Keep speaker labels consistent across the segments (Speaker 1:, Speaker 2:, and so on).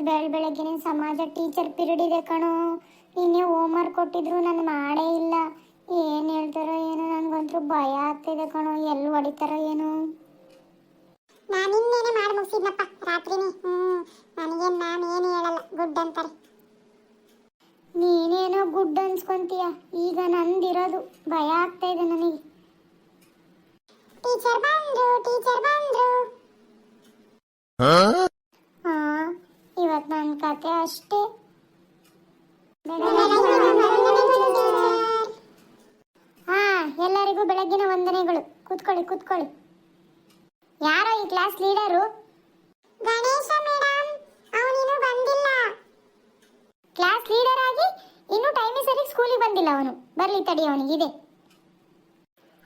Speaker 1: ಇವತ್ತು ಬೆಳ ಬೆಳಗ್ಗೆನೆ ಸಮಾಜ ಟೀಚರ್ ಪಿರಿಯಡ್ ಇದೆ ಕಣೋ. ನಿನ್ನೆ ಹೋಮ್ವರ್ಕ್ ಕೊಟ್ಟಿದ್ರು ನಾನು ಮಾಡೇ ಇಲ್ಲ. ಏನು ಹೇಳ್ತಾರೋ ಏನು ನನ್ಗಂತೂ ಭಯ ಆಗ್ತಿದೆ ಕಣೋ. ಎಲ್ಲಿ ಹೊಡಿತಾರೋ ಏನೋ.
Speaker 2: ನಾನು ಇನ್ನೇನೆ ಮಾಡಿ ಮುಗಿಸಿದ್ನಪ್ಪ ರಾತ್ರಿನೇ. ಹ್ಮ್ ನನಗೆ ನಾನು ಏನು ಹೇಳಲ್ಲ ಗುಡ್ ಅಂತಾರೆ.
Speaker 1: ನೀನೇನೋ ಗುಡ್ ಅನ್ಸ್ಕೊಂತೀಯ ಈಗ ನಂದಿರೋದು ಭಯ ಆಗ್ತಾ ಇದೆ ನನಗೆ.
Speaker 2: ಟೀಚರ್ ಬಂದ್ರು ಟೀಚರ್ ಬಂದ್ರು
Speaker 1: ಹಾ ಇವತ್ತು ನನ್ನ ಕತೆ ಅಷ್ಟೇ. ಹಾ ಎಲ್ಲರಿಗೂ ಬೆಳಗ್ಗಿನ ವಂದನೆಗಳು. ಕೂತ್ಕೊಳ್ಳಿ ಕೂತ್ಕೊಳ್ಳಿ. ಯಾರೋ ಈ ಕ್ಲಾಸ್ ಲೀಡರು
Speaker 2: ಗಣೇಶ ಮೇಡಮ್ ಅವನಿನ್ನು ಬಂದಿಲ್ಲ.
Speaker 1: ಕ್ಲಾಸ್ ಲೀಡರ್ ಆಗಿ ಇನ್ನೂ ಟೈಮಿಗೆ ಸರಿ ಸ್ಕೂಲಿಗೆ ಬಂದಿಲ್ಲ ಅವನು. ಬರ್ಲಿ ತಡಿ ಅವನಿಗೆ ಇದೆ.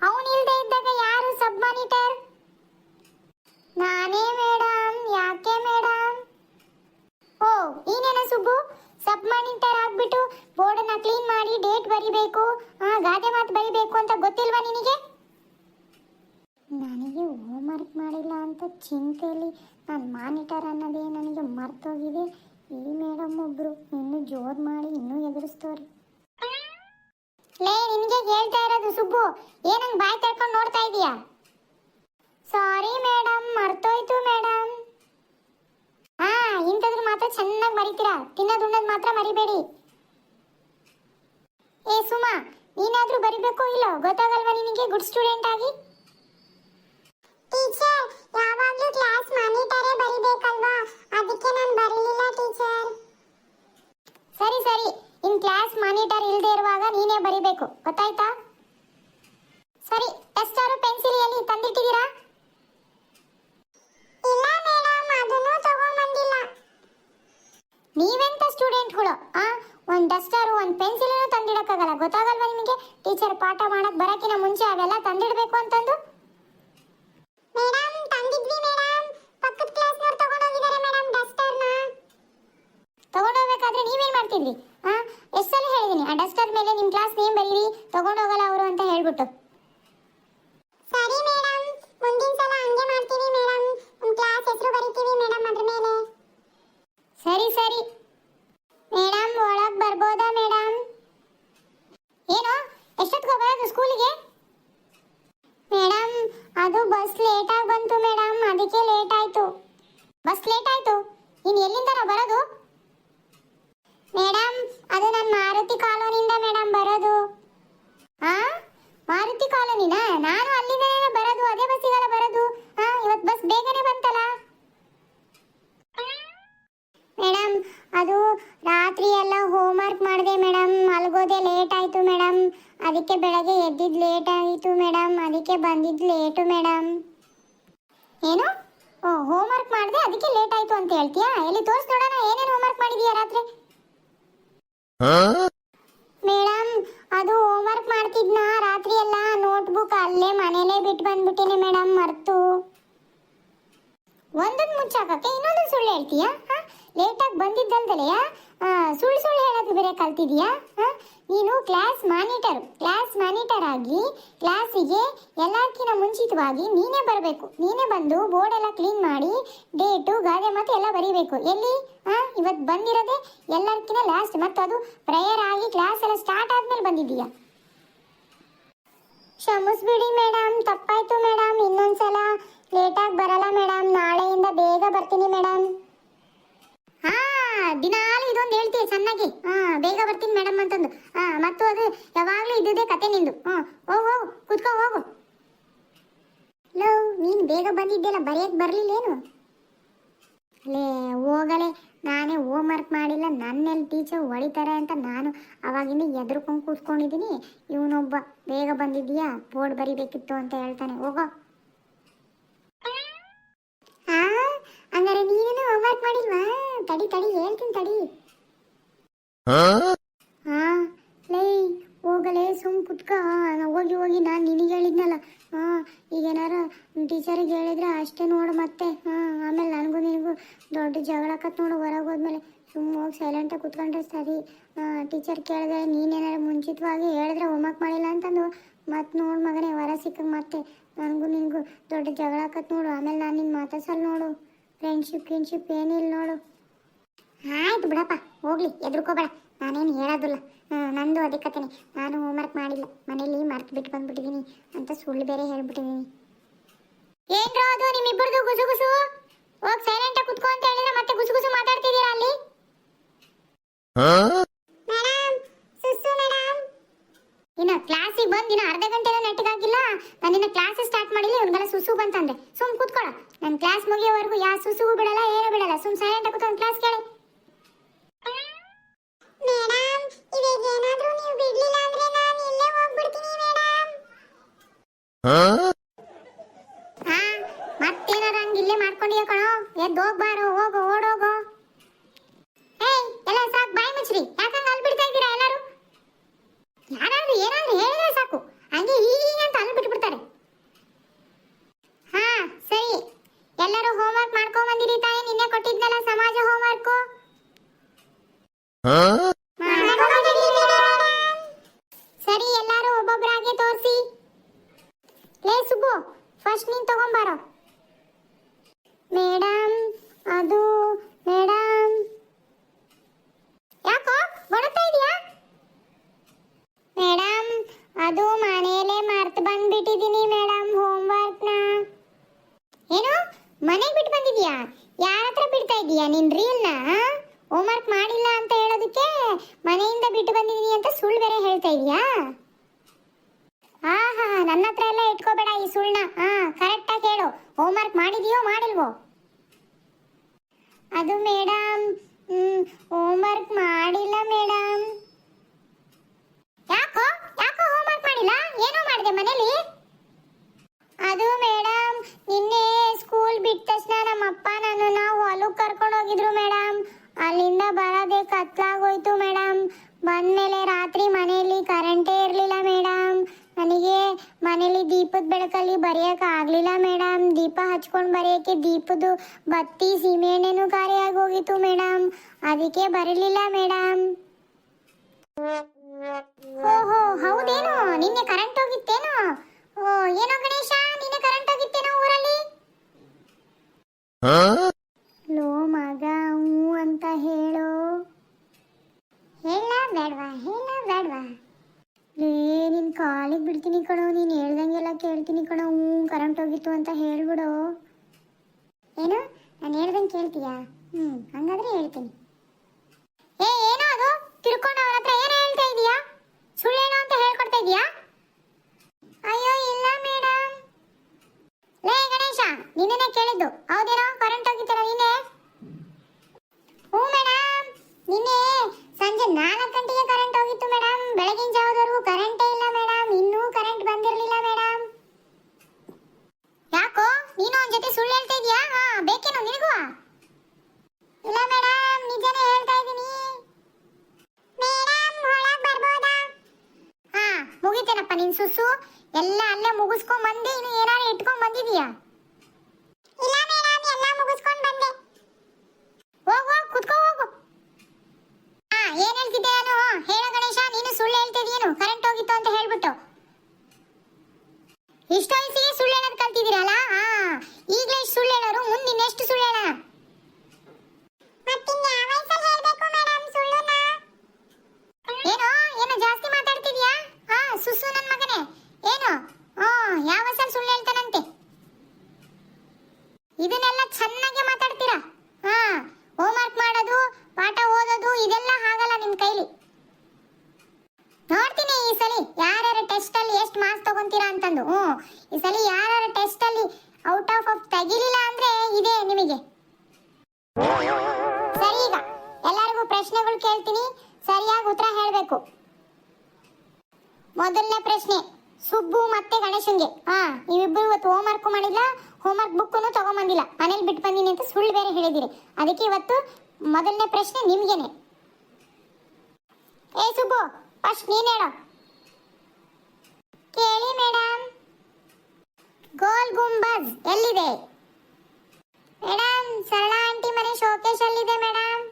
Speaker 1: ಅವನು ಇಲ್ಲದೆ ಇದ್ದಾಗ ಯಾರು ಸಬ್ ಮಾನಿಟರ್ ನಾನೇ ಓ ಈನೇನ ಸುಬ್ಬು? ಸಬ್ ಮಾನಿಟರ್ ಆಗ್ಬಿಟ್ಟು ಬೋರ್ಡನ್ನ ಕ್ಲೀನ್ ಮಾಡಿ ಡೇಟ್ ಬರಿಬೇಕು, ಆ, ಗಾದೆ ಮಾತು ಬರಿಬೇಕು ಅಂತ ಗೊತ್ತಿಲ್ವಾ ನಿನಗೆ? ನನಗೆ ಹೋಮ್ ವರ್ಕ್ ಮಾಡಿಲ್ಲ ಅಂತ ಚಿಂತೆಯಲ್ಲಿ ನಾನು ಮಾನಿಟರ್ ಅನ್ನೋದೇ ನನಗೆ ಮರ್ತೋಗಿದೆ. ಈ ಮೇಡಮ್ ಒಬ್ರು ಇನ್ನು ಜೋರ್ ಮಾಡಿ ಇನ್ನೂ ಎದುರಿಸ್ತೋರಿ. ಲೇ, ನಿನಗೆ ಹೇಳ್ತಾ ಇರೋದು ಸುಬ್ಬು, ಏನಂಗ್ ಬಾಯ್ ತಳ್ಕೊಂಡು ನೋಡ್ತಾ ಇದೀಯಾ? ಸಾರಿ ಮೇಡಮ್ ಮರ್ತೋಯ್ತು ಮೇಡಮ್ ಇಂಥದ್ರ ಮಾತ್ರ ಚೆನ್ನಾಗಿ ಮರಿತೀರಾ. ತಿನ್ನೋದು ಉಣ್ಣೋದು ಮಾತ್ರ ಮರಿಬೇಡಿ. ಏ ಸುಮಾ ನೀನಾದ್ರೂ ಬರಿಬೇಕೋ ಇಲ್ಲೋ? ಗೊತ್ತಾಗಲ್ವಾ ನಿನಗೆ ಗುಡ್ ಸ್ಟೂಡೆಂಟ್ ಆಗಿ?
Speaker 2: ಟೀಚರ್ ಯಾವಾಗ್ಲೂ ಕ್ಲಾಸ್ ಮಾನಿಟರೇ ಬರಿಬೇಕಲ್ವಾ? ಅದಕ್ಕೆ ನಾನು ಬರಲಿಲ್ಲ ಟೀಚರ್.
Speaker 1: ಸರಿ ಸರಿ. ಇನ್ ಕ್ಲಾಸ್ ಮಾನಿಟರ್ ಇಲ್ಲದೆ ಇರುವಾಗ ನೀನೇ ಬರಿಬೇಕು. ಗೊತ್ತಾಯ್ತಾ? ಸರಿ ಟೆಸ್ಟರು ಪೆನ್ಸಿಲ್ ಎಲ್ಲಿ ತಂದಿಟ್ಟಿದ್ದೀರಾ?
Speaker 2: ಇಲ್ಲ ಅದನ್ನು ತಗೊಂಬಂದಿಲ್ಲ.
Speaker 1: ನೀವೆಂತ ಸ್ಟೂಡೆಂಟ್ಗಳು ಆ? ಒಂದು ಡಸ್ಟರ್ ಒಂದು ಪೆನ್ಸಿಲ್ ತಂದಿಡಕ್ಕಾಗಲ್ಲ. ಗೊತ್ತಾಗಲ್ವಾ ನಿಮಗೆ? ಟೀಚರ್ ಪಾಠ ಮಾಡಕ್ ಬರಕಿನ ಮುಂಚೆ ಅವೆಲ್ಲ ತಂದಿಡಬೇಕು ಅಂತಂದು
Speaker 2: ಮೇಡಮ್ ತಂದಿದ್ವಿ ಮೇಡಮ್ ಪಕ್ಕದ ಕ್ಲಾಸ್ನವ್ರು ತಗೊಂಡೋಗಿದ್ದಾರೆ ಮೇಡಮ್ ಡಸ್ಟರ್ನ
Speaker 1: ತಗೊಂಡೋಗ್ಬೇಕಾದ್ರೆ ನೀವೇನ್ ಮಾಡ್ತಿದ್ರಿ ಆ ಎಷ್ಟು ಸಲ ಹೇಳಿದೀನಿ ಆ ಡಸ್ಟರ್ ಮೇಲೆ ನಿಮ್ ಕ್ಲಾಸ್ ನೇಮ್ ಬರೀರಿ ತಗೊಂಡೋಗಲ್ಲ ಅವರು ಅಂತ ಹೇಳ್ಬಿಟ್ಟು
Speaker 2: ಸರಿ ಮೇಡಮ್ ಮುಂದಿನ ಸಲ ಹಂಗೆ ಮಾಡ್ತೀವಿ ಮೇಡಮ್ ನಿಮ್ಮ ಕ್ಲಾಸ್ ಹೆಸರು ಬರಿತೀವಿ ಮೇಡಮ್ ಅದ್ರ ಮೇಲೆ
Speaker 1: ಸರಿ ಸರಿ ಮೇಡಮ್ ಒಳಗ್ ಬರ್ಬೋದಾ ಮೇಡಮ್ ಏನು ಎಷ್ಟೊತ್ತಿಗೆ ಬರೋದು ಸ್ಕೂಲಿಗೆ ಮೇಡಮ್ ಅದು ಬಸ್ ಲೇಟ್ ಆಗಿ ಬಂತು ಮೇಡಮ್ ಅದಕ್ಕೆ ಲೇಟ್ ಆಯ್ತು ಬಸ್ ಲೇಟ್ ಆಯ್ತು ಇನ್ನು ಎಲ್ಲಿಂದ ನಾವು ಬರೋದು ಮೇಡಮ್ ಅದು ನನ್ನ ಮಾರುತಿ ಕಾಲೋನಿಯಿಂದ ಮೇಡಮ್ ಬರೋದು ಆ ಮಾರುತಿ ಕಾಲೋನಿನಾ ನಾನು ಅಲ್ಲಿಂದನೇ ಬರೋದು ಅದೇ ಬಸ್ಸಿಗೆಲ್ಲ ಬರೋದು ಹಾ ಇವತ್ತು ಬಸ್ ಬೇಗನೆ ಬಂತಲ್ಲ ಮೇಡಮ್ ಅದು ರಾತ್ರಿ ಎಲ್ಲ ಹೋಮ್ವರ್ಕ್ ಮಾಡಿದೆ ಮೇಡಮ್ ಮಲಗೋದೆ ಲೇಟ್ ಆಯಿತು ಮೇಡಮ್ ಅದಕ್ಕೆ ಬೆಳಗ್ಗೆ ಎದ್ದಿದ್ದು ಲೇಟ್ ಆಯಿತು ಮೇಡಮ್ ಅದಕ್ಕೆ ಬಂದಿದ್ದು ಲೇಟು ಮೇಡಮ್ ಏನು? ಓ ಹೋಮ್ ವರ್ಕ್ ಮಾಡಿದೆ, ಅದಕ್ಕೆ ಲೇಟ್ ಆಯಿತು ಅಂತ ಹೇಳ್ತೀಯಾ? ಎಲ್ಲಿ ತೋರಿಸ್ ನೋಡೋಣ, ಏನೇನು ಹೋಮ್ವರ್ಕ್ ಮಾಡಿದೀಯಾ ರಾತ್ರಿ? ಮೇಡಮ್ ಅದು ಹೋಮ್ವರ್ಕ್ ಮಾಡ್ತಿದ್ನ ರಾತ್ರಿ ಎಲ್ಲ? ನೋಟ್ಬುಕ್ ಅಲ್ಲೇ ಮನೇಲೇ ಬಿಟ್ಟು ಬಂದ್ಬಿಟ್ಟಿನಿ ಮೇಡಮ್ ಮರ್ತು. ಒಂದೊಂದು ಮುಚ್ಚಾಕಕ್ಕೆ ಇನ್ನೊಂದು ಸುಳ್ಳು ಹೇಳ್ತೀಯಾ? ಲೇಟಾಗಿ ಬಂದಿದ್ದಲ್ದಲೆಯಾ ಸುಳ್ಳು ಸುಳ್ಳು ಹೇಳೋದು ಬೇರೆ ಕಲ್ತಿದೀಯಾ? ನೀನು ಕ್ಲಾಸ್ ಮಾನಿಟರ್. ಕ್ಲಾಸ್ ಮಾನಿಟರ್ ಆಗಿ ಕ್ಲಾಸಿಗೆ ಎಲ್ಲಕ್ಕಿಂತ ಮುಂಚಿತವಾಗಿ ನೀನೇ ಬರಬೇಕು. ನೀನೇ ಬಂದು ಬೋರ್ಡ್ ಎಲ್ಲ ಕ್ಲೀನ್ ಮಾಡಿ, ಡೇಟು, ಗಾದೆ ಮತ್ತು ಎಲ್ಲ ಬರೀಬೇಕು. ಎಲ್ಲಿ? ಹಾಂ ಇವತ್ತು ಬಂದಿರೋದೇ ಎಲ್ಲಕ್ಕಿಂತ ಲಾಸ್ಟ್ ಮತ್ತು ಅದು ಪ್ರೇಯರ್ ಆಗಿ ಕ್ಲಾಸ್ ಎಲ್ಲ ಸ್ಟಾರ್ಟ್ ಆದ್ಮೇಲೆ ಬಂದಿದ್ದೀಯಾ? ಕ್ಷಮಿಸ್ಬಿಡಿ ಮೇಡಮ್ ತಪ್ಪಾಯ್ತು ಮೇಡಮ್ ಇನ್ನೊಂದ್ಸಲ. ಲೇಟಾಗಿ ಬರಲ್ಲ ಮೇಡಮ್ ನಾಳೆಯಿಂದ ಬೇಗ ಬರ್ತೀನಿ ಮೇಡಮ್ ಹಾ ದಿನಾಲು ಇದೊಂದು ಹೇಳ್ತೀಯ ಚೆನ್ನಾಗಿ ಹಾ, ಬೇಗ ಬರ್ತೀನಿ ಮೇಡಮ್ ಅಂತಂದು. ಹಾ, ಮತ್ತು ಅದು ಯಾವಾಗಲೂ ಇದ್ದಿದ್ದೇ ಕತೆ ನಿಂದು. ಹ್ಞೂ ಹೋಗು ಹೋಗು ಹೋಗು. ಲವ್ ನೀನು ಬೇಗ ಬಂದಿದ್ದೆಲ್ಲ ಬರೆಯಕ್ಕೆ ಬರಲಿಲ್ಲೇನು? ಲೇ, ಹೋಗಲೆ. ನಾನೇ ಹೋಮ್ ವರ್ಕ್ ಮಾಡಿಲ್ಲ ನನ್ನೆಲ್ಲಿ ಟೀಚರ್ ಹೊಡಿತಾರೆ ಅಂತ ನಾನು ಅವಾಗಿಂದ ಎದುರ್ಕೊಂಡು ಕೂತ್ಕೊಂಡಿದ್ದೀನಿ ಇವನೊಬ್ಬ, ಬೇಗ ಬಂದಿದ್ದೀಯಾ ಬೋರ್ಡ್ ಬರಿಬೇಕಿತ್ತು ಅಂತ ಹೇಳ್ತಾನೆ. ಹೋಗೋ ಆ ಹಂಗಾರೆ ನೀನೇನು ಹೋಮ್ ವರ್ಕ್ ಮಾಡಿಲ್ವಾ ತಡಿ ತಡಿ ಹೇಳ್ತೀನಿ ತಡಿ. ಹಾ? ಲೈ ಹೋಗಲೇ ಸುಮ್ ಕುತ್ಕ. ಹೋಗಿ ಹೋಗಿ ನಾನು ನಿನಗೆ ಹೇಳಿದ್ನಲ್ಲ. ಹಾ ಈಗ ಏನಾರ ಟೀಚರಿಗೆ ಹೇಳಿದ್ರೆ ಅಷ್ಟೇ ನೋಡು ಮತ್ತೆ. ಹಾ ಆಮೇಲೆ ನನಗೂ ನಿನಗೂ ದೊಡ್ಡ ಜಗಳಕತ್ ನೋಡು ಹೊರಗೆ ಹೋದ್ಮೇಲೆ. ಸುಮ್ಮ ಹೋಗಿ ಸೈಲೆಂಟಾಗಿ ಕುತ್ಕೊಂಡ್ರೆ ಸರಿ. ಟೀಚರ್ ಕೇಳಿದ್ರೆ ನೀನೇನಾರು ಮುಂಚಿತವಾಗಿ ಹೇಳಿದ್ರೆ ಹೋಮ್ವರ್ಕ್ ಮಾಡಿಲ್ಲ ಅಂತಂದು ಮತ್ತೆ ನೋಡು ಮಗನೇ ವರ ಸಿಕ್ಕ ಮತ್ತೆ. ನನಗೂ ನಿನಗೂ ದೊಡ್ಡ ಜಗಳಕತ್ ನೋಡು. ಆಮೇಲೆ ನಾನು ನಿನ್ನ ಮಾತಾಡ್ಸಲ್ಲ ನೋಡು. ಫ್ರೆಂಡ್ಶಿಪ್ ಫ್ರೆಂಡ್ಶಿಪ್ ಏನಿಲ್ಲ ನೋಡು. ಆಯ್ತು ಬಿಡಪ್ಪ ಹೋಗ್ಲಿ ಎದ್ರುಕೋಬೇಡ ನಾನೇನು ಹೇಳೋದಿಲ್ಲ. ನಂದು ಅದಕ್ಕತ್ತೇನೆ ನಾನು ಹೋಮ್ವರ್ಕ್ ಮಾಡಿಲ್ಲ. ಮನೇಲಿ ಮರ್ತು ಬಿಟ್ಟು ಬಂದ್ಬಿಟ್ಟಿದೀನಿ ಅಂತ ಸುಳ್ಳು ಬೇರೆ ಹೇಳ್ಬಿಟ್ಟಿದ್ದೀನಿ ಏನ್ರೋ ಅದು? ನಿಮ್ಮಿಬ್ಬರದು ಗುಸು ಗುಸು? ಹೋಗ್ ಸೈಲೆಂಟ್ ಆಗಿ ಕುತ್ಕೋ ಅಂತ ಹೇಳಿದ್ರೆ ಮತ್ತೆ ಗುಸು ಗುಸು ಮಾತಾಡ್ತಿದ್ದೀರಾ ಅಲ್ಲಿ?
Speaker 2: ಮೇಡಮ್ ಮೇಡಮ್
Speaker 1: ಇನ್ನು ಕ್ಲಾಸಿಗೆ ಬಂದು ಇನ್ನು ಅರ್ಧ ಗಂಟೆ ನೆಟ್ಟಗಾಗಿಲ್ಲ. ನಾನು ಇನ್ನು ಕ್ಲಾಸ್ ಸ್ಟಾರ್ಟ್ ಮಾಡಿಲ್ಲ ಇವ್ನಿಗೆಲ್ಲ ಸುಸು ಬಂತಂದೆ. ಸುಮ್ ಕೂತ್ಕೊಳ್ಳ ನನ್ನ ಕ್ಲಾಸ್ ಮುಗಿಯೋವರೆಗೂ ಯಾವ ಸುಸುಗೂ ಬಿಡಲ್ಲ ಏನು ಬಿಡಲ್ಲ. ಸುಮ್ ಸೈಲೆಂಟ್ ಆಗಿ ಒಂದ್ ಕ್ಲಾಸ್ ಕೇಳಿ
Speaker 2: ಮೇಡಮ್ ಇವಾಗ ಏನಾದ್ರೂ ನೀವು ಬಿಡ್ಲಿಲ್ಲ ಅಂದ್ರೆ ನಾನು ಇಲ್ಲೇ ಹೋಗ್ಬಿಡ್ತೀನಿ ಮೇಡಮ್
Speaker 1: ಹಾ? ಮತ್ತೇನಾರ ಹಂಗೆ ಇಲ್ಲೇ ಮಾಡ್ಕೊಂಡಿಯ ಕಣೋ? ಎದ್ದು ಹೋಗ್ಬಾರೋ ಹೋಗೋ ಓಡೋಗೋ ಏಯ್ ಎಲ್ಲ ಸಾಕು ಬಾಯಿ ಮುಚ್ಚ್ರಿ ಯಾಕಂಗ ಅಲ್ಲಿ ಬಿಡ್ತಾ ಇದ್ದೀರಾ ಎಲ್ಲರೂ ಯಾರಾದ್ರೂ ಏನಾದ್ರೂ ಹೇಳಿದ್ರೆ ಸಾಕು ಹಂಗೆ ಹೀಗೆ ಅಂತ ಅಲ್ಲಿ ಬಿಟ್ಬಿಡ್ತಾರೆ ಹಾ ಸರಿ ಎಲ್ಲರೂ ಹೋಮ್ವರ್ಕ್ ಮಾಡ್ಕೊಂಡ್ ಬಂದಿರಿ ತಾಯಿ ನಿನ್ನೆ ಕೊಟ್ಟಿದ್ನಲ್ಲ ಸಮಾಜ ಹೋಮ್ವರ್ಕು ಸರಿ ಎಲ್ಲರೂ ಒಬ್ಬೊಬ್ಬರಾಗೆ ತೋರಿಸಿ ಲೇ ಸುಬ್ಬು ಫಸ್ಟ್ ನೀನ್ ತಗೊಂಬಾರೋ. ಮೇಡಮ್ ಅದು ಮೇಡಮ್ ಯಾಕೋ, ಬರುತ್ತಾ ಇದೆಯಾ? ಮೇಡಮ್ ಅದು ಮನೆಯಲ್ಲೇ ಮರ್ತು ಬಂದ್ಬಿಟ್ಟಿದ್ದೀನಿ ಮೇಡಮ್ ಹೋಮ್ವರ್ಕ್ನ ಏನು, ಮನೆಗೆ ಬಿಟ್ಟು ಬಂದಿದ್ಯಾ? ಯಾರ ಹತ್ರ ಬಿಡ್ತಾ ಇದೀಯಾ ನಿನ್ ರೀಲ್ನ ಹೋಮ್ವರ್ಕ್ ಮಾಡಿಲ್ಲ ಅಂತ ಹೇಳೋದಕ್ಕೆ ಮನೆಯಿಂದ ಬಿಟ್ಟು ಬಂದಿದ್ದೀನಿ ಅಂತ ಸುಳ್ಳು ಬೇರೆ ಹೇಳ್ತಾ ಇದೀಯಾ? ನನ್ನ ಹತ್ರ ಎಲ್ಲ ಇಟ್ಕೋಬೇಡ ಈ ಸುಳ್ಳನ್ನ ಹಾ ಕರೆಕ್ಟ್ ಆಗಿ ಹೇಳು. ಹೋಮ್ವರ್ಕ್ ಮಾಡಿದೀಯೋ ಮಾಡಿಲ್ವೋ? ಅದು ಮೇಡಮ್ ಹೋಮ್ವರ್ಕ್ ಮಾಡಿಲ್ಲ ಮೇಡಮ್ ಯಾಕೋ? ಯಾಕೋ ಹೋಮ್ವರ್ಕ್ ಮಾಡಿಲ್ಲ? ಏನೋ ಮಾಡಿದೆ ಮನೇಲಿ? ಅದು ಮೇಡಮ್ ನಿನ್ನೆ ಸ್ಕೂಲ್ ಬಿಟ್ಟ ತಕ್ಷಣ ನಮ್ಮ ಅಪ್ಪನನ್ನು ನಾವು ಹೊಲಕ್ಕೆ ಕರ್ಕೊಂಡು ಹೋಗಿದ್ರು ಮೇಡಮ್ ಅಲ್ಲಿಂದ ಬರೋದೇ ಕತ್ಲಾಗೋಯ್ತು ಮೇಡಮ್ ಬಂದ್ಮೇಲೆ ರಾತ್ರಿ ಮನೆಯಲ್ಲಿ ಕರೆಂಟೇ ಮನೇಲಿ ದೀಪದ ಬೆಳಕಲ್ಲಿ ಬರೆಯಕ್ಕೆ ಆಗಲಿಲ್ಲ ಮೇಡಮ್ ದೀಪ ಹಚ್ಕೊಂಡು ಬರೆಯೋಕ್ಕೆ ದೀಪದ್ದು ಬತ್ತಿ ಸೀಮೆಎಣ್ಣೆನೂ ಖಾಲಿಯಾಗಿ ಹೋಗಿತ್ತು ಮೇಡಮ್ ಅದಕ್ಕೆ ಬರಲಿಲ್ಲ ಮೇಡಮ್ ಓಹೋ, ಹೌದೇನು? ನಿನ್ನೆ ಕರೆಂಟ್ ಹೋಗಿತ್ತೇನು? ಓ, ಏನೋ ಗಣೇಶ? ನಿನ್ನೆ ಕರೆಂಟ್ ಹೋಗಿತ್ತೇನೋ ಊರಲ್ಲಿ ಲೋ ಮಗ ಹ್ಞೂ ಅಂತ ಹೇಳು ಹೇಳ ಬೇಡವಾ ಹೇಳ ಬೇಡವಾ ಲೇ ನಿನ್ ಕಾಲಿಗೆ ಬಿಡ್ತೀನಿ ಕಣೋ ನೀನು ಹೇಳ್ದಂಗೆಲ್ಲ ಕೇಳ್ತೀನಿ ಕಣೋ ಹ್ಞೂ ಕರೆಂಟ್ ಹೋಗಿತ್ತು ಅಂತ ಹೇಳ್ಬಿಡು ಏನು ನಾನು ಹೇಳ್ದಂಗೆ ಕೇಳ್ತೀಯಾ ಹ್ಞೂ ಹಂಗಾದ್ರೆ ಹೇಳ್ತೀನಿ ಏ ಏನೋ ಅದು ತಿರ್ಕೊಂಡು ಅವ್ರ ಹತ್ರ ಏನು ಹೇಳ್ತಾ ಇದೀಯಾ ಸುಳ್ಳೇನೋ ಅಂತ ಹೇಳ್ಕೊಡ್ತಾ ಇದೀಯಾ ಅಯ್ಯೋ ಇಲ್ಲ ಮೇಡಮ್ ಲೇ ಗಣೇಶ ನಿನ್ನೆ ಕೇಳಿದ್ದು ಹೌದೇನೋ ಕರೆಂಟ್ ಹೋಗಿತ್ತಲ್ಲ ನಿನ್ನೆ ಹ್ಞೂ ಮೇಡಮ್ ನಿನ್ನೆ ಸಂಜೆ ನಾಲ್ಕು ಗಂಟೆಗೆ ಕರೆಂಟ್ ಹೋಗಿತ್ತು ಮೇಡಮ್ ಬೆಳಗಿನ ಜಾವದವರೆಗೂ ಕರೆಂಟೇ ಇಲ್ಲ ಮೇಡಮ್ ಇನ್ನೂ ಕರೆಂಟ್ ಬಂದಿರಲಿಲ್ಲ ಮೇಡಮ್ ಯಾಕೋ ನೀನು ಅವನ ಜೊತೆ ಸುಳ್ಳು ಹೇಳ್ತಾ ಇದೀಯಾ ಹಾ ಬೇಕೇನೋ ನಿನಗೂ ಇಲ್ಲ ಮೇಡಮ್ ನಿಜನೇ ಹೇಳ್ತಾ ಇದ್ದೀನಿ
Speaker 2: ಮೇಡಮ್ ಒಳಗ್ ಬರ್ಬೋದಾ
Speaker 1: ಹಾ ಮುಗಿತೇನಪ್ಪ ನಿನ್ ಸುಸು? ಎಲ್ಲ ಅಲ್ಲೇ ಮುಗಿಸ್ಕೊಂಡ್ ಬಂದೆ, ಇನ್ನು ಏನಾರು ಇಟ್ಕೊಂಡ್ ಬಂದಿದೀಯಾ?
Speaker 2: ಇಲ್ಲ ಮೇಡಮ್ ಎಲ್ಲ ಮುಗಿಸ್ಕೊಂಡ್ ಬಂದೆ.
Speaker 1: ಹೋಗ್ ಹೋಗ್, ಕುತ್ಕೋ, ಹೋಗು. ಹಾ, ಏನ್ ಹೇಳ್ತಿದ್ದೆ ನಾನು? ಹೇಳು ಗಣೇಶ, ನೀನು ಸುಳ್ಳು ಹೇಳ್ತಿದೀನು ಕರೆಂಟ್ ಹೋಗಿತ್ತು ಅಂತ ಹೇಳ್ಬಿಟ್ಟು. ಇಷ್ಟ ವಯಸ್ಸಿಗೆ ಸುಳ್ಳು ಹೇಳೋದು ಕಲ್ತಿದ್ದೀರಲ್ಲ ಹಾ ಈಗಲೇ ಇಷ್ಟು ಸುಳ್ಳು ಹೇಳೋರು ಮುಂದೆ ಇನ್ನೆಷ್ಟು ಸುಳ್ಳು ಹೇಳೋಣ
Speaker 2: ಮತ್ತಿನ್ ಯಾವ ವಯಸ್ಸಲ್ಲಿ ಹೇಳ್ಬೇಕು ಮೇಡಮ್ ಸುಳ್ಳುನ
Speaker 1: ಏನೋ ಏನೋ ಜಾಸ್ತಿ ಮಾತಾಡ್ತಿದ್ಯಾ ಹಾ ಸುಸು ನನ್ ಮಗನೇ ಏನು ಹಾ ಯಾವ ಸಲ ಸುಳ್ಳು ಹೇಳ್ತಾನಂತೆ ಇದನ್ನೆಲ್ಲ ಚೆನ್ನಾಗಿ ಮಾತಾಡ್ತೀರಾ ಹಾ ಹೋಮ್ವರ್ಕ್ ಮಾಡೋದು ಪಾಠ ಓದೋದು ಇದೆಲ್ಲ ಆಗಲ್ಲ ನಿಮ್ ಕೈಲಿ ನೋಡ್ತೀನಿ ಈ ಸಲಿ ಯಾರ್ಯಾರ ಟೆಸ್ಟ್ ಅಲ್ಲಿ ಎಷ್ಟು ಮಾರ್ಕ್ಸ್ ತಗೊಂತೀರಾ ಅಂತಂದು. ಹ್ಞೂ. ಈ ಸಲಿ ಯಾರ್ಯಾರ ಟೆಸ್ಟ್ ಅಲ್ಲಿ ಔಟ್ ಆಫ್ ಆಫ್ ತೆಗಿಲಿಲ್ಲ ಅಂದ್ರೆ ಇದೆ ನಿಮಗೆ. ಸರಿ ಈಗ ಎಲ್ಲರಿಗೂ ಪ್ರಶ್ನೆಗಳು ಕೇಳ್ತೀನಿ. ಸರಿಯಾಗಿ ಉತ್ತರ ಹೇಳಬೇಕು. ಮೊದಲನೇ ಪ್ರಶ್ನೆ, ಸುಬ್ಬು ಮತ್ತೆ ಗಣೇಶನ್ಗೆ ಹಾ ನೀವಿಬ್ಬರು ಇವತ್ತು ಹೋಮ್ವರ್ಕ್ ಮಾಡಿಲ್ಲ ಹೋಮ್ವರ್ಕ್ ಬುಕ್ಕನ್ನು ತಗೊಂಬಂದಿಲ್ಲ. ಮನೇಲಿ ಬಿಟ್ಟು ಬಂದೀನಿ ಅಂತ ಸುಳ್ಳು ಬೇರೆ ಹೇಳಿದಿರಿ ಅದಕ್ಕೆ ಇವತ್ತು ಮೊದಲನೇ ಪ್ರಶ್ನೆ ನಿಮ್ಗೇನೆ. ಏ ಸುಬ್ಬು ಫಸ್ಟ್ ನೀನ್ ಕೇಳಿ ಮೇಡಮ್ ಗೋಲ್ ಗುಂಬಜ್ ಎಲ್ಲಿದೆ? ಮೇಡಮ್ ಸರಳ ಆಂಟಿ ಮನೆ ಶೋಕೇಶ್ ಅಲ್ಲಿದೆ ಮೇಡಮ್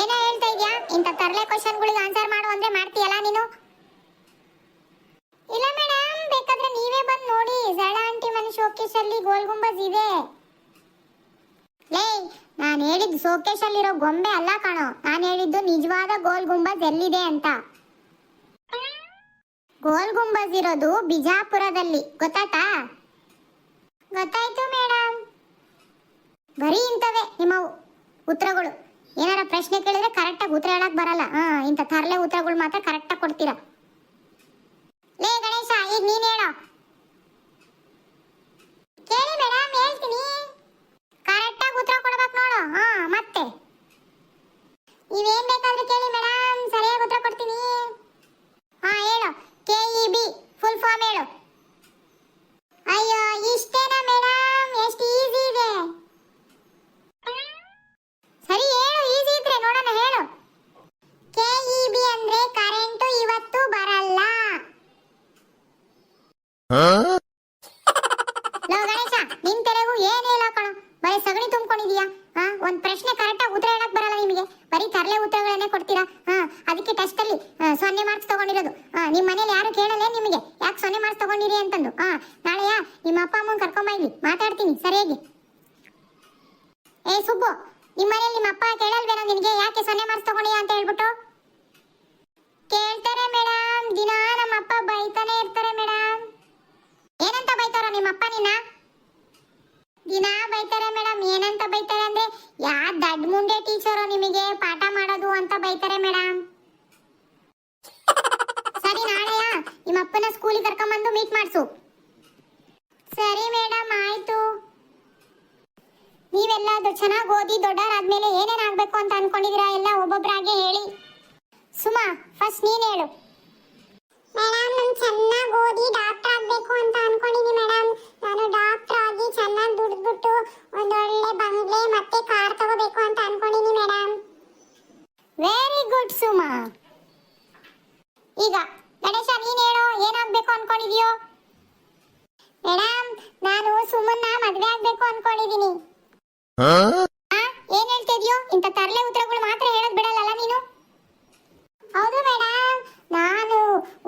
Speaker 1: ಏನೋ ಹೇಳ್ತಾ ಇದ್ಯಾ? ಇಂಥ ತರಲೆ ಕ್ವಶನ್ಗಳಿಗೆ ಆನ್ಸರ್ ಮಾಡು ಅಂದ್ರೆ ಮಾಡ್ತೀಯಲ್ಲ ನೀನು? ಇಲ್ಲ ಮೇಡಮ್ ಬೇಕಾದ್ರೆ ನೀವೇ ಬಂದು ನೋಡಿ. ಸರಳ ಆಂಟಿ ಮನೆ ಶೋಕೇಶ್ ಅಲ್ಲಿ ಗೋಲ್ ಗುಂಬಜ್ ಇದೆ. ಲೇ ನಾನು ಹೇಳಿದ್ದು ಸೋಕೇಶಲ್ಲಿರೋ ಗೊಂಬೆ ಅಲ್ಲ ಕಣೋ. ನಾನು ಹೇಳಿದ್ದು ನಿಜವಾದ ಗೋಲ್ ಗುಂಬಜ್ ಎಲ್ಲಿದೆ ಅಂತ. ಗೋಲ್ ಗುಂಬಜ್ ಇರೋದು ಬಿಜಾಪುರದಲ್ಲಿ. ಗೊತ್ತಾಯ್ತಾ? ಗೊತ್ತಾಯ್ತು ಮೇಡಮ್ ಬರೀ ಇಂಥವೇ ನಿಮ್ಮ ಉತ್ತರಗಳು. ಏನಾರ ಪ್ರಶ್ನೆ ಕೇಳಿದ್ರೆ ಕರೆಕ್ಟಾಗಿ ಉತ್ತರ ಹೇಳಕ್ ಬರಲ್ಲ. ಹಾ, ಇಂಥ ತರಲೆ ಉತ್ತರಗಳು ಮಾತ್ರ ಕರೆಕ್ಟಾಗಿ ಕೊಡ್ತೀರಾ? ಲೇ ಗಣೇಶ, ಈಗ ನೀನ್ ಹೇಳೋ ಕೇಳಿ ಮೇಡಮ್ ಹೇಳ್ತೀನಿ ಕರೆಕ್ಟಾಗಿ ಉತ್ತರ ಕೊಡ್ಬೇಕು ನೋಡು ಹಾ ಮತ್ತೆ ನೀವೇನ್ ಬೇಕಾದ್ರೂ ಕೇಳಿ ಮೇಡಮ್ ಸರಿಯಾಗಿ ಉತ್ತರ ಕೊಡ್ತೀನಿ ಹಾ ಹೇಳು K E B full form ಹೇಳು ಅಯ್ಯೋ ಇಷ್ಟೇನಾ ಮೇಡಮ್ ಎಷ್ಟು ಈಸಿ ಇದೆ ಸರಿ ಹೇಳು ಈಸಿ ಇದ್ರೆ ನೋಡೋಣ ಹೇಳು ಕೆ ಇ ಬಿ ಅಂದ್ರೆ ಕರೆಂಟು ಇವತ್ತು ಬರಲ್ಲ ಲೋ ಗಣೇಶ ನಿನ್ ತೆರೆಗೂ ಏನ್ ಇಲ್ಲ ಕಣೋ ಬರೀ ಸಗಣಿ ತುಂಬ್ಕೊಂಡಿದೀಯಾ ಹಾ ಒಂದ್ ಪ್ರಶ್ನೆ ಕರೆಕ್ಟಾಗಿ ಉತ್ತರ ಹೇಳಕ್ ಬರಲ್ಲ ನಿಮಗೆ ಬರೀ ತರಲೆ ಉತ್ತರಗಳನ್ನೇ ಕೊಡ್ತೀರಾ ಹಾ ಅದಕ್ಕೆ ಟೆಸ್ಟ್ ಅಲ್ಲಿ ಆ, ಸೊನ್ನೆ ಮಾರ್ಕ್ಸ್ ತಗೊಂಡಿರೋದು. ಹಾ ನಿಮ್ ಮನೇಲಿ ಯಾರು ಕೇಳಲ್ಲ ನಿಮಗೆ? ಯಾಕೆ ಸೊನ್ನೆ ಮಾರ್ಕ್ಸ್ ತಗೊಂಡಿರಿ ಅಂತಂದು. ಹಾ ನಾಳೆಯಾ? ನಿಮ್ಮ ಅಪ್ಪ, ಅಮ್ಮನ್ ಕರ್ಕೊಂಬ ಮಾತಾಡ್ತೀನಿ. ಸರಿಯಾಗಿ. ಏ, ಸುಬ್ಬು ನಿಮ್ಮ ಮನೇಲಿ ನಿಮ್ಮ ಅಪ್ಪ ಕೇಳಲ್ವೇನೋ ನಿನಗೆ? ಯಾಕೆ ಸೊನ್ನೆ ಮಾರ್ಕ್ಸ್ ತಗೊಂಡಿಯಾ ಅಂತ ಹೇಳ್ಬಿಟ್ಟು? ಕೇಳ್ತಾರೆ ಮೇಡಮ್ ದಿನ ನಮ್ಮ ಅಪ್ಪ ಬೈತಾನೆ ಇರ್ತಾರೆ ಮೇಡಮ್ ಏನಂತ ಬೈತಾರ ನಿಮ್ಮ ಅಪ್ಪ ನಿನ್ನ? ದಿನ ಬೈತಾರೆ ಮೇಡಮ್ ಏನಂತ ಬೈತಾರೆ ಅಂದ್ರೆ, ಯಾ ದಡ್ ಮುಂಡೆ ಟೀಚರು ನಿಮಗೆ ಪಾಠ ಮಾಡೋದು ಅಂತ ಬೈತಾರೆ ಮೇಡಮ್ ಸರಿ ನಾಳೆಯಾ ನಿಮ್ಮ ಅಪ್ಪನ ಸ್ಕೂಲಿಗೆ ಕರ್ಕೊಂಬಂದು ಮೀಟ್ ಮಾಡಿಸು. ಸರಿ ಮೇಡಮ್ ಆಯ್ತು. ನೀವೆಲ್ಲ ಚೆನ್ನಾಗಿ ಓದಿ ದೊಡ್ಡವರಾದ್ಮೇಲೆ ಏನೇನ್ ಆಗಬೇಕು ಅಂತ ಅನ್ಕೊಂಡಿದ್ದೀರಾ ಎಲ್ಲ ಒಬ್ಬೊಬ್ಬರಾಗೆ ಹೇಳಿ. ಸುಮಾ ಫಸ್ಟ್ ನೀನು ಹೇಳು.
Speaker 2: ಮೇಡಮ್ ನಾನು ಚೆನ್ನಾಗಿ ಓದಿ ಡಾಕ್ಟರ್ ಆಗಬೇಕು ಅಂತ ಅನ್ಕೊಂಡಿನಿ ಮೇಡಮ್ ನಾನು ಡಾಕ್ಟರ್ ಆಗಿ ಚೆನ್ನಾಗಿ ದುಡ್ದ್ಬಿಟ್ಟು ಒಂದೊಳ್ಳೆ ಬಂಗ್ಲೆ ಮತ್ತೆ ಕಾರ್ ತಗೋಬೇಕು ಅಂತ ಅನ್ಕೊಂಡಿನಿ ಮೇಡಮ್
Speaker 1: ವೆರಿ ಗುಡ್ ಸುಮಾ ಈಗ ಗಣೇಶ ನೀನ್ ಹೇಳು ಏನಾಗ್ಬೇಕು ಅನ್ಕೊಂಡಿದ್ಯೋ ಮೇಡಮ್ ನಾನು ಸುಮನ್ನ ಮದ್ವೆ ಆಗ್ಬೇಕು ಅನ್ಕೊಂಡಿದೀನಿ ಆ, ಏನ್ ಹೇಳ್ತಿದ್ಯೋ ಇಂಥ ತರಲೆ ಉತ್ತರಗಳು ಮಾತ್ರ ಹೇಳಕ್ ಬಿಡಲ್ಲ ನೀನು ಹೌದು ಮೇಡಮ್ ನಾನು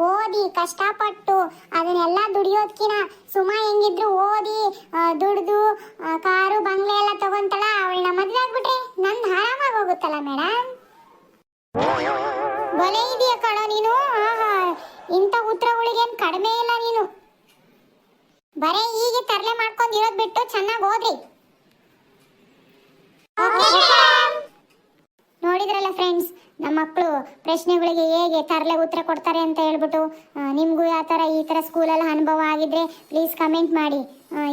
Speaker 1: ಓದಿ ಕಷ್ಟಪಟ್ಟು ಅದನ್ನೆಲ್ಲ ದುಡಿಯೋದ್ಕಿನ ಸುಮ ಹೆಂಗಿದ್ರು ಓದಿ ದುಡ್ದು ಕಾರು, ಬಂಗ್ಲೆ ಎಲ್ಲ ತಗೊಂತಳ, ಅವಳನ್ನ ಮದ್ವೆ ಆಗ್ಬಿಟ್ರೆ ನಂದು ಆರಾಮಾಗಿ ಹೋಗುತ್ತಲ್ಲ ಮೇಡಮ್ ಬಲೆ ಇದೆಯಾ ಕಣೋ ನೀನು? ಇಂಥ ಉತ್ತರಗಳಿಗೇನು ಕಡಿಮೆ ಇಲ್ಲ ನೀನು. ಬರೀ ಹೀಗೆ ತರಲೆ ಮಾಡ್ಕೊಂಡು ಇರೋದು ಬಿಟ್ಟು ಚೆನ್ನಾಗಿ ಓದ್ರಿ. ಮಕ್ಕಳು ಪ್ರಶ್ನೆಗಳಿಗೆ ಹೇಗೆ ತರಲೆ ಉತ್ತರ ಕೊಡ್ತಾರೆ ಅಂತ ಹೇಳ್ಬಿಟ್ಟು ನಿಮಗೂ ಯಾವ ಥರ ಈ ಥರ ಸ್ಕೂಲಲ್ಲಿ ಅನುಭವ ಆಗಿದ್ರೆ ಪ್ಲೀಸ್ ಕಮೆಂಟ್ ಮಾಡಿ.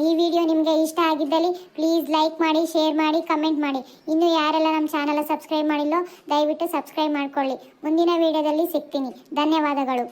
Speaker 1: ಈ ವಿಡಿಯೋ ನಿಮಗೆ ಇಷ್ಟ ಆಗಿದ್ದಲ್ಲಿ ಪ್ಲೀಸ್ ಲೈಕ್ ಮಾಡಿ ಶೇರ್ ಮಾಡಿ ಕಮೆಂಟ್ ಮಾಡಿ. ಇನ್ನು ಯಾರೆಲ್ಲ ನಮ್ಮ ಚಾನಲ್ ಸಬ್ಸ್ಕ್ರೈಬ್ ಮಾಡಿಲ್ಲೋ ದಯವಿಟ್ಟು ಸಬ್ಸ್ಕ್ರೈಬ್ ಮಾಡ್ಕೊಳ್ಳಿ. ಮುಂದಿನ ವಿಡಿಯೋದಲ್ಲಿ ಸಿಗ್ತೀನಿ. ಧನ್ಯವಾದಗಳು.